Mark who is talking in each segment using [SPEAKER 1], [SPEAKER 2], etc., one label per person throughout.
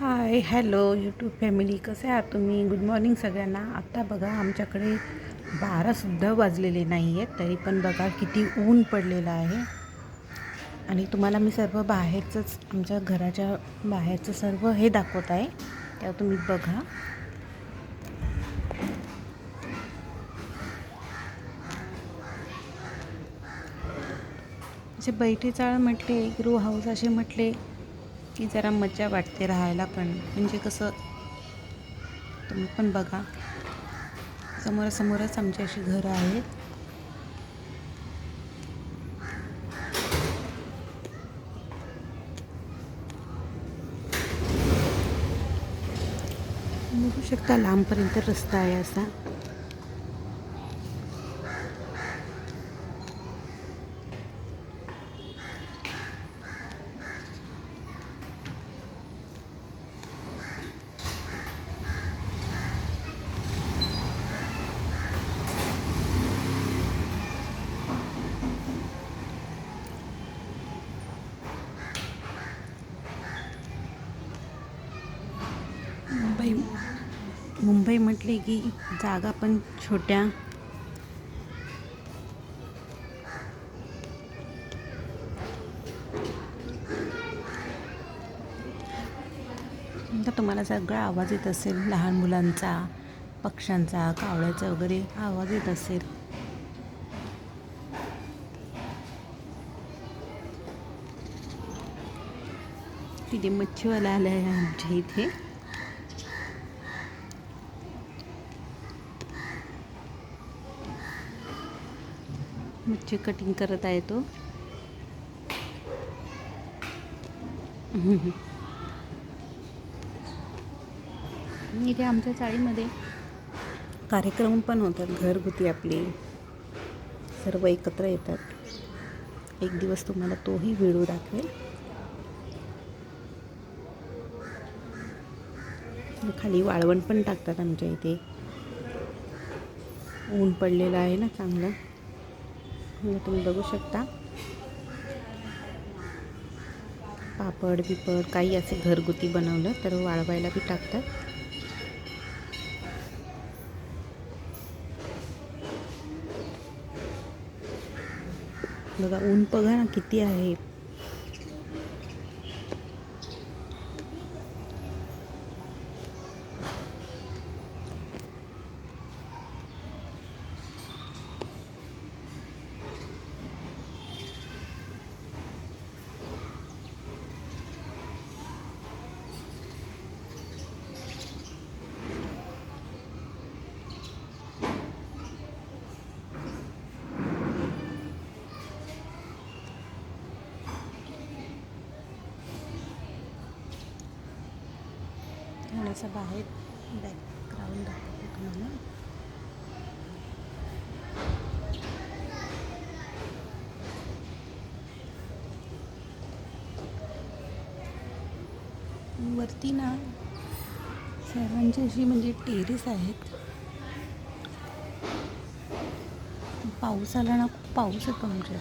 [SPEAKER 1] Hi hello YouTube family कसे आहात तुम्ही? गुड मॉर्निंग सगळ्यांना. आत्ता बघा आमच्याकडे बारासुद्धा वाजलेले नाही आहेत तरी पण बघा किती ऊन पडलेलं आहे. आणि तुम्हाला मी सर्व बाहेरचंच आमच्या घराच्या बाहेरचं सर्व हे दाखवत आहे. तेव्हा तुम्ही बघा. जे बैठे चाळ म्हटले ग्रो हाऊस असे म्हटले की जरा मजा वाटते राहायला पण. म्हणजे कसं तुम्ही पण बघा. समोरासमोरच आमची अशी घरं आहेत. बघू शकता लांबपर्यंत रस्ता आहे असा. मुंबई मुंबई म्हटले की जागा पण छोट्या. तुम्हाला सगळा आवाज येत असेल लहान मुलांचा पक्ष्यांचा कावळ्याचा वगैरे आवाज येत असेल. तिथे मच्छीवाला आला आहे आमच्या इथे. मच्छी कटिंग करत आहे तो. इथे आमच्या चाळीमध्ये कार्यक्रम पण होतात घरगुती आपली. सर्व एकत्र येतात. एक दिवस तुम्हाला तोही व्हिडिओ दाखवेल. खाली वाळवण पण टाकतात आमच्या इथे. ऊन पडलेलं आहे ना चांगलं. तुम्ही बघू शकता. पापड बिपड काही असे घरगुती बनवलं तर वाळवायला बी टाकतात. बघा ऊन बघा ना किती आहे. असं बाहेर बॅकग्राऊंड दाखवते तुम्हाला वरती ना सर्वांची अशी म्हणजे टेरेस आहेत. पाऊस आला ना खूप पाऊस येतो म्हणजे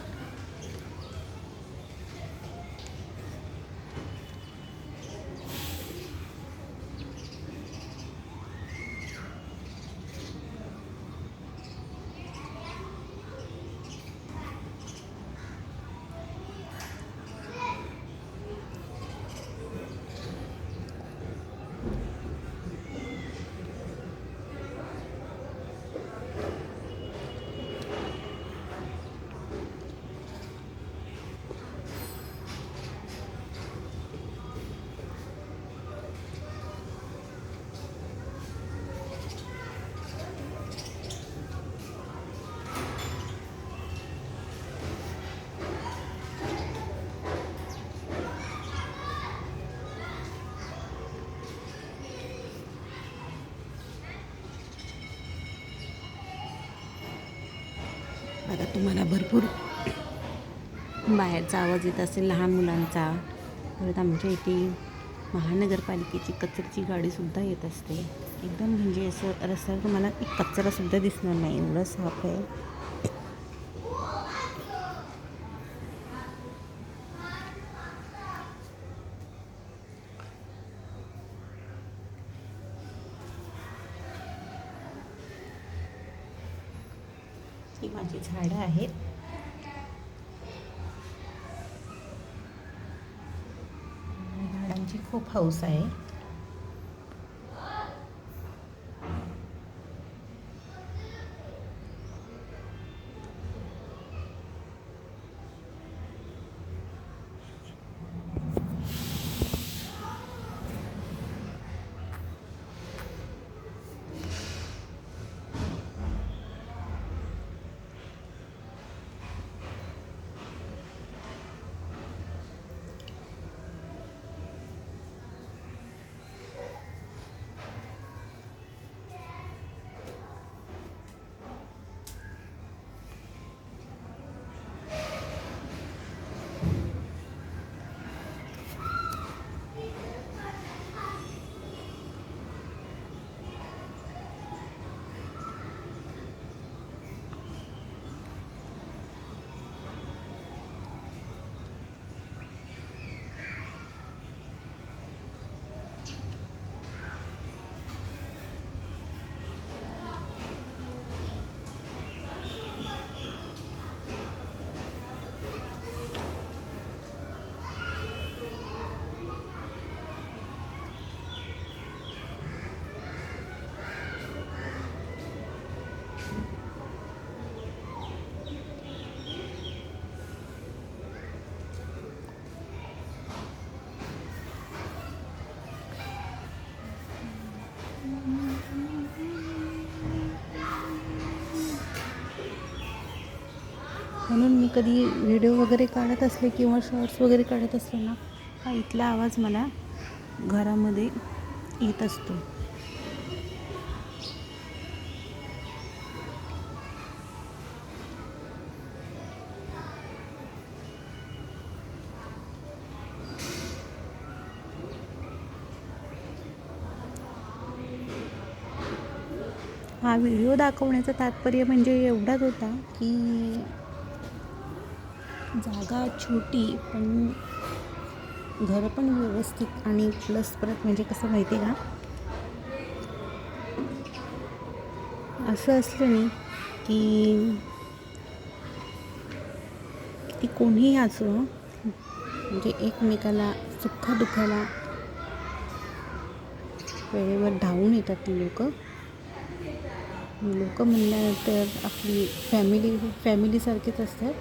[SPEAKER 1] मला भरपूर. बाहेरचा आवाज येत असेल लहान मुलांचा. परत आमच्या इथे महानगरपालिकेची कचऱ्याची गाडीसुद्धा येत असते. एकदम म्हणजे असं रस्त्यावर तुम्हाला एक कचरासुद्धा दिसणार नाही. एवढं साफ आहे. ही माझी झाडं आहेत झाडांची खूप हौस आहे म्हणून मी कधी व्हिडिओ वगैरे काढत असले किंवा शॉर्ट्स वगैरे काढत असले ना हा इथला आवाज मला घरामध्ये येत असतो. हा व्हिडिओ दाखवण्याचं तात्पर्य म्हणजे एवढाच होता की जागा छोटी पण घरं पण व्यवस्थित आणि प्लस परत म्हणजे कसं माहिती आहे का? असं असलं नाही की ती कोणीही असो म्हणजे एकमेकाला सुखादुखाला वेळेवर धावून येतात ती लोकं. लोक म्हणल्यानंतर आपली फॅमिली फॅमिलीसारखीच असतात.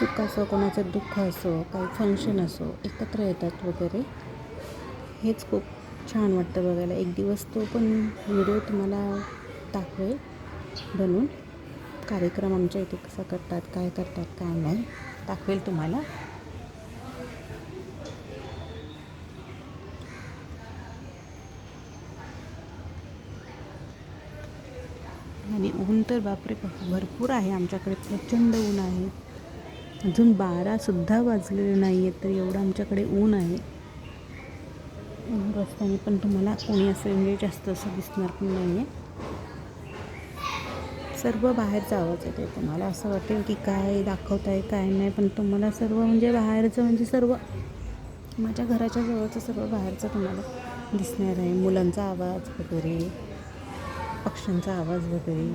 [SPEAKER 1] सुख असो कोणाचं दुःख असो काही फंक्शन असो एकत्र येतात वगैरे. हेच खूप छान वाटतं बघायला. एक दिवस तो पण व्हिडिओ तुम्हाला दाखवेल बनवून. कार्यक्रम आमच्या इथे कसा करतात काय करतात काय नाही दाखवेल तुम्हाला. आणि ऊन तर बापरे भरपूर आहे आमच्याकडे. प्रचंड ऊन आहे. अजून बारासुद्धा वाजलेले नाही आहेत तर एवढं आमच्याकडे ऊन आहे. ऊन रस्त्याने पण तुम्हाला कोणी असं म्हणजे जास्त असं दिसणार पण नाही आहे सर्व बाहेरचा आवाज येतो तुम्हाला. असं वाटेल की काय दाखवत आहे काय नाही पण तुम्हाला सर्व म्हणजे बाहेरचं म्हणजे सर्व माझ्या घराच्या जवळचं सर्व बाहेरचं तुम्हाला दिसणार आहे. मुलांचा आवाज वगैरे पक्ष्यांचा आवाज वगैरे.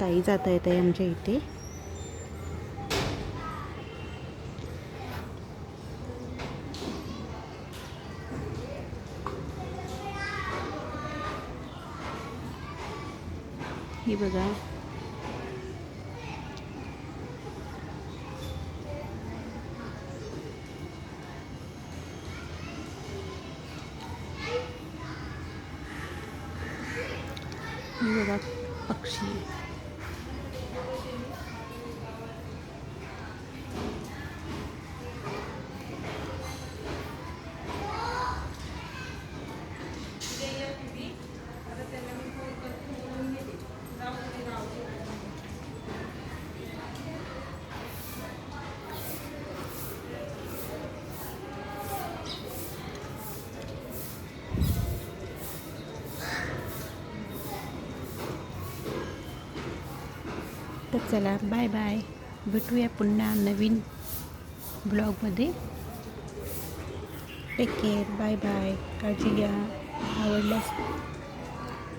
[SPEAKER 1] ताई जाता येत आहे आमच्या इथे. हे बघा. ही बघा पक्षी. तर चला बाय बाय भेटूया पुन्हा नवीन ब्लॉगमध्ये टेक केअर बाय बाय काळजी घ्या. आवडल्यास